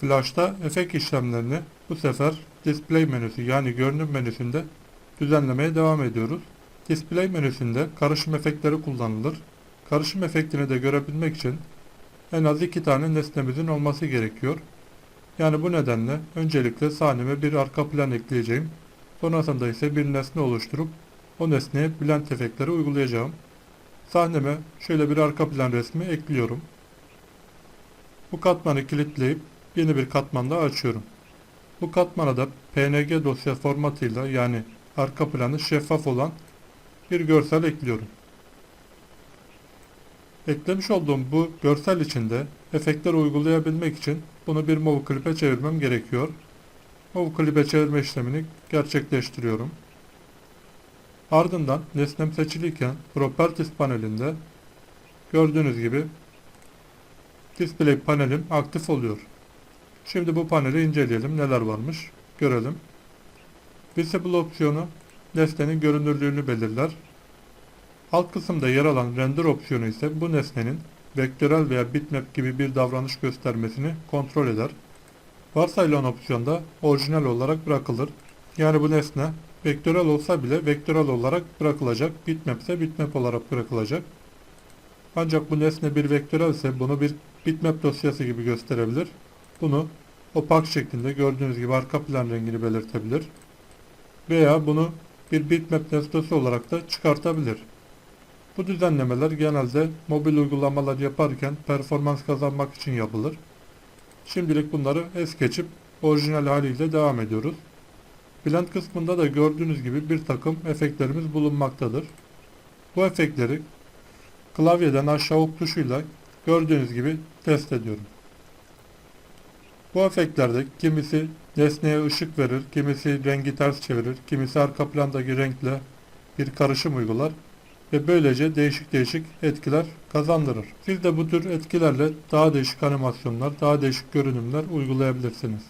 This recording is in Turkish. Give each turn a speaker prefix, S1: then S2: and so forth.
S1: Flash'ta efekt işlemlerini bu sefer display menüsü yani görünüm menüsünde düzenlemeye devam ediyoruz. Display menüsünde karışım efektleri kullanılır. Karışım efektini de görebilmek için en az iki tane nesnemizin olması gerekiyor. Yani bu nedenle öncelikle sahneme bir arka plan ekleyeceğim. Sonrasında ise bir nesne oluşturup o nesneye blend efektleri uygulayacağım. Sahneme şöyle bir arka plan resmi ekliyorum. Bu katmanı kilitleyip yeni bir katman daha açıyorum. Bu katmana da PNG dosya formatıyla yani arka planı şeffaf olan bir görsel ekliyorum. Eklemiş olduğum bu görsel içinde efektler uygulayabilmek için bunu bir move clip'e çevirmem gerekiyor. Move clip'e çevirme işlemini gerçekleştiriyorum. Ardından nesnem seçiliyken Properties panelinde gördüğünüz gibi Display panelim aktif oluyor. Şimdi bu paneli inceleyelim neler varmış görelim. Visible opsiyonu nesnenin görünürlüğünü belirler. Alt kısımda yer alan render opsiyonu ise bu nesnenin vektörel veya bitmap gibi bir davranış göstermesini kontrol eder. Varsayılan opsiyonda orijinal olarak bırakılır. Yani bu nesne vektörel olsa bile vektörel olarak bırakılacak. Bitmap ise bitmap olarak bırakılacak. Ancak bu nesne bir vektörel ise bunu bir bitmap dosyası gibi gösterebilir. Bunu opak şeklinde gördüğünüz gibi arka plan rengini belirtebilir. Veya bunu bir bitmap nesnesi olarak da çıkartabilir. Bu düzenlemeler genelde mobil uygulamalar yaparken performans kazanmak için yapılır. Şimdilik bunları es geçip orijinal haliyle devam ediyoruz. Blend kısmında da gördüğünüz gibi bir takım efektlerimiz bulunmaktadır. Bu efektleri klavyeden aşağı ok tuşuyla gördüğünüz gibi test ediyorum. Bu efektlerde kimisi nesneye ışık verir, kimisi rengi ters çevirir, kimisi arka plandaki renkle bir karışım uygular ve böylece değişik değişik etkiler kazandırır. Siz de bu tür etkilerle daha değişik animasyonlar, daha değişik görünümler uygulayabilirsiniz.